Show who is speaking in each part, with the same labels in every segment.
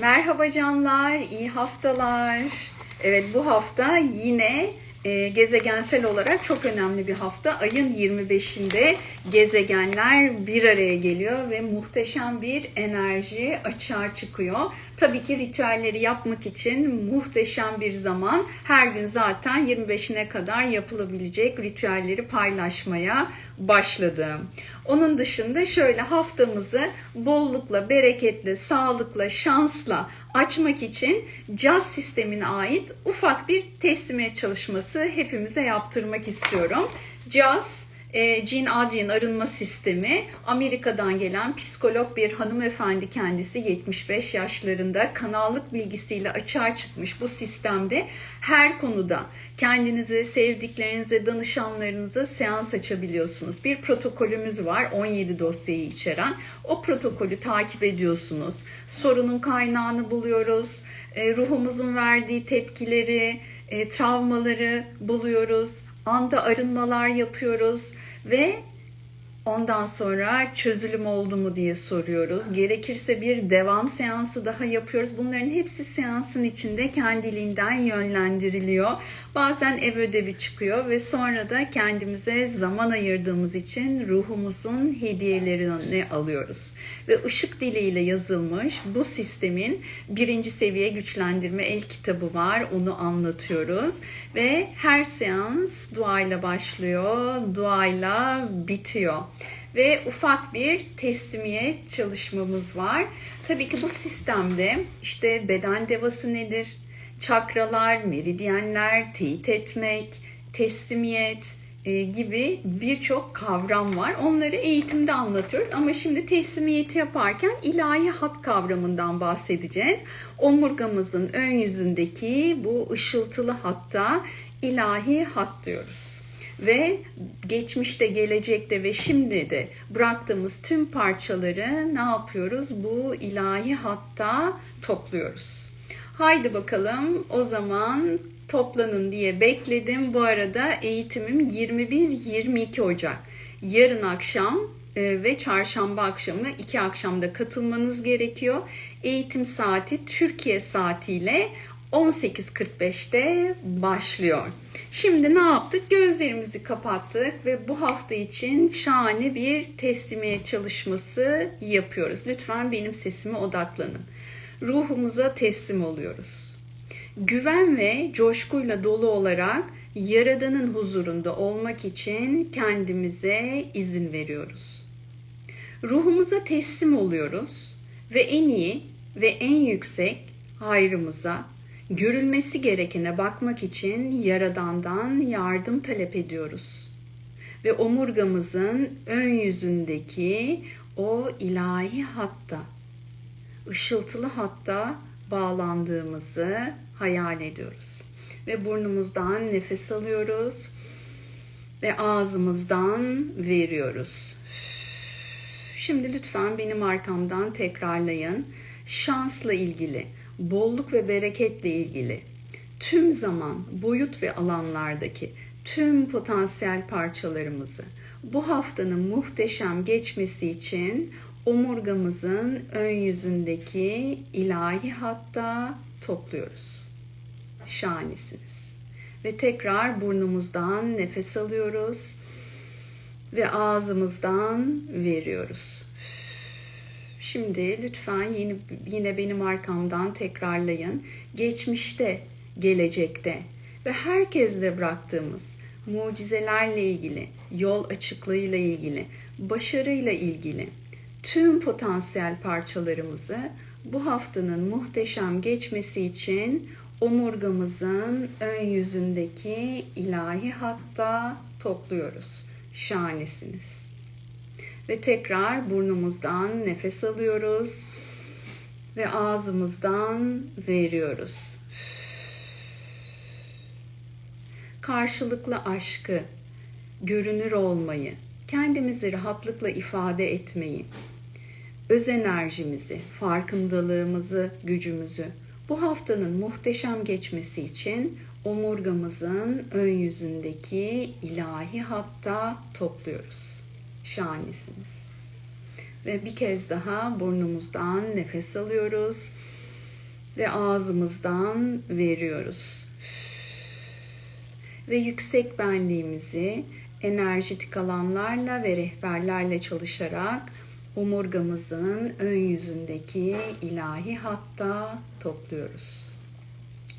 Speaker 1: Merhaba canlar, iyi haftalar. Evet bu hafta yine e, gezegensel olarak çok önemli bir hafta. Ayın 25'inde gezegenler bir araya geliyor ve muhteşem bir enerji açığa çıkıyor. Tabii ki ritüelleri yapmak için muhteşem bir zaman. Her gün zaten 25'ine kadar yapılabilecek ritüelleri paylaşmaya başladım. Onun dışında şöyle haftamızı bollukla, bereketle, sağlıkla, şansla açmak için caz sistemine ait ufak bir teslimiyet çalışması hepimize yaptırmak istiyorum. Caz Jean Adrien arınma sistemi Amerika'dan gelen psikolog bir hanımefendi kendisi 75 yaşlarında kanallık bilgisiyle açığa çıkmış bu sistemde her konuda kendinize, sevdiklerinize, danışanlarınıza seans açabiliyorsunuz. Bir protokolümüz var 17 dosyayı içeren. O protokolü takip ediyorsunuz. Sorunun kaynağını buluyoruz. E, ruhumuzun verdiği tepkileri, e, travmaları buluyoruz anda arınmalar yapıyoruz ve ondan sonra çözülüm oldu mu diye soruyoruz. Gerekirse bir devam seansı daha yapıyoruz. Bunların hepsi seansın içinde kendiliğinden yönlendiriliyor. Bazen ev ödevi çıkıyor ve sonra da kendimize zaman ayırdığımız için ruhumuzun hediyelerini alıyoruz. Ve ışık diliyle yazılmış bu sistemin birinci seviye güçlendirme el kitabı var. Onu anlatıyoruz. Ve her seans duayla başlıyor, duayla bitiyor ve ufak bir teslimiyet çalışmamız var. Tabii ki bu sistemde işte beden devası nedir, çakralar, meridyenler, teyit etmek, teslimiyet e, gibi birçok kavram var. Onları eğitimde anlatıyoruz ama şimdi teslimiyeti yaparken ilahi hat kavramından bahsedeceğiz. Omurgamızın ön yüzündeki bu ışıltılı hatta ilahi hat diyoruz ve geçmişte, gelecekte ve şimdi de bıraktığımız tüm parçaları ne yapıyoruz? Bu ilahi hatta topluyoruz. Haydi bakalım o zaman toplanın diye bekledim. Bu arada eğitimim 21-22 Ocak. Yarın akşam e, ve çarşamba akşamı iki akşamda katılmanız gerekiyor. Eğitim saati Türkiye saatiyle 18.45'te başlıyor. Şimdi ne yaptık? Gözlerimizi kapattık ve bu hafta için şahane bir teslimiyet çalışması yapıyoruz. Lütfen benim sesime odaklanın. Ruhumuza teslim oluyoruz. Güven ve coşkuyla dolu olarak Yaradan'ın huzurunda olmak için kendimize izin veriyoruz. Ruhumuza teslim oluyoruz ve en iyi ve en yüksek hayrımıza, görülmesi gerekene bakmak için Yaradan'dan yardım talep ediyoruz. Ve omurgamızın ön yüzündeki o ilahi hatta, ışıltılı hatta bağlandığımızı hayal ediyoruz. Ve burnumuzdan nefes alıyoruz ve ağzımızdan veriyoruz. Şimdi lütfen benim arkamdan tekrarlayın. Şansla ilgili bolluk ve bereketle ilgili tüm zaman, boyut ve alanlardaki tüm potansiyel parçalarımızı bu haftanın muhteşem geçmesi için omurgamızın ön yüzündeki ilahi hatta topluyoruz. Şahanesiniz. Ve tekrar burnumuzdan nefes alıyoruz ve ağzımızdan veriyoruz. Şimdi lütfen yine, yine benim arkamdan tekrarlayın. Geçmişte, gelecekte ve herkesle bıraktığımız mucizelerle ilgili, yol açıklığıyla ilgili, başarıyla ilgili tüm potansiyel parçalarımızı bu haftanın muhteşem geçmesi için omurgamızın ön yüzündeki ilahi hatta topluyoruz. Şahanesiniz. Ve tekrar burnumuzdan nefes alıyoruz ve ağzımızdan veriyoruz. Karşılıklı aşkı, görünür olmayı, kendimizi rahatlıkla ifade etmeyi, öz enerjimizi, farkındalığımızı, gücümüzü bu haftanın muhteşem geçmesi için omurgamızın ön yüzündeki ilahi hatta topluyoruz şahanesiniz. Ve bir kez daha burnumuzdan nefes alıyoruz Ve ağzımızdan veriyoruz. Ve yüksek benliğimizi enerjitik alanlarla ve rehberlerle çalışarak omurgamızın ön yüzündeki ilahi hatta topluyoruz.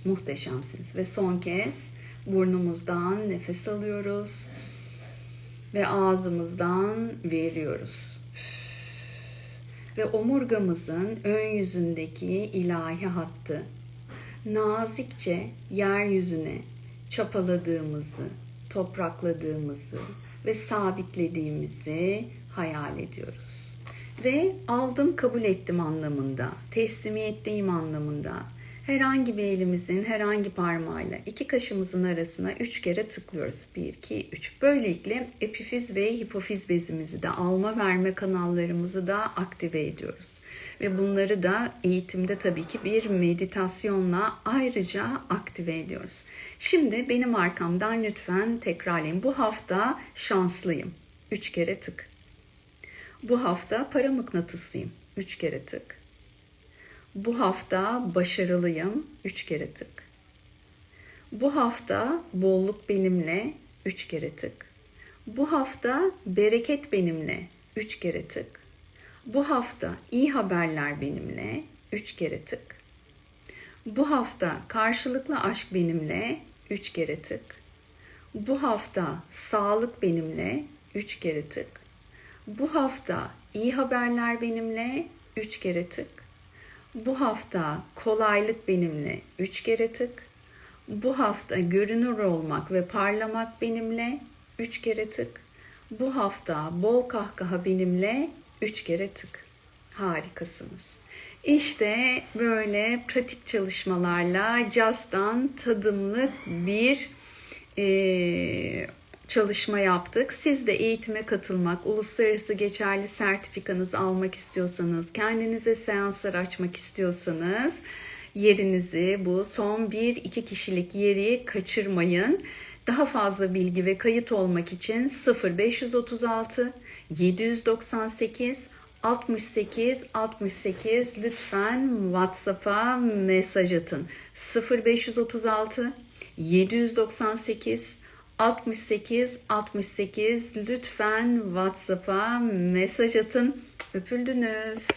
Speaker 1: Muhteşemsiniz. Ve son kez burnumuzdan nefes alıyoruz ve ağzımızdan veriyoruz. Ve omurgamızın ön yüzündeki ilahi hattı nazikçe yeryüzüne çapaladığımızı, toprakladığımızı ve sabitlediğimizi hayal ediyoruz. Ve aldım kabul ettim anlamında, teslimiyetteyim anlamında herhangi bir elimizin herhangi parmağıyla iki kaşımızın arasına üç kere tıklıyoruz. 1, 2, 3. Böylelikle epifiz ve hipofiz bezimizi de alma verme kanallarımızı da aktive ediyoruz. Ve bunları da eğitimde tabii ki bir meditasyonla ayrıca aktive ediyoruz. Şimdi benim arkamdan lütfen tekrarlayın. Bu hafta şanslıyım. Üç kere tık. Bu hafta para mıknatıslıyım. Üç kere tık. Bu hafta başarılıyım. Üç kere tık. Bu hafta bolluk benimle. Üç kere tık. Bu hafta bereket benimle. Üç kere tık. Bu hafta iyi haberler benimle. Üç kere tık. Bu hafta karşılıklı aşk benimle. Üç kere tık. Bu hafta sağlık benimle. Üç kere tık. Bu hafta iyi haberler benimle. Üç kere tık. Bu hafta kolaylık benimle 3 kere tık. Bu hafta görünür olmak ve parlamak benimle 3 kere tık. Bu hafta bol kahkaha benimle 3 kere tık. Harikasınız. İşte böyle pratik çalışmalarla Just'tan tadımlık bir e, çalışma yaptık. Siz de eğitime katılmak, uluslararası geçerli sertifikanızı almak istiyorsanız, kendinize seanslar açmak istiyorsanız yerinizi bu son bir iki kişilik yeri kaçırmayın. Daha fazla bilgi ve kayıt olmak için 0536 798 68 68 lütfen WhatsApp'a mesaj atın. 0536 798 68 68 lütfen WhatsApp'a mesaj atın. Öpüldünüz.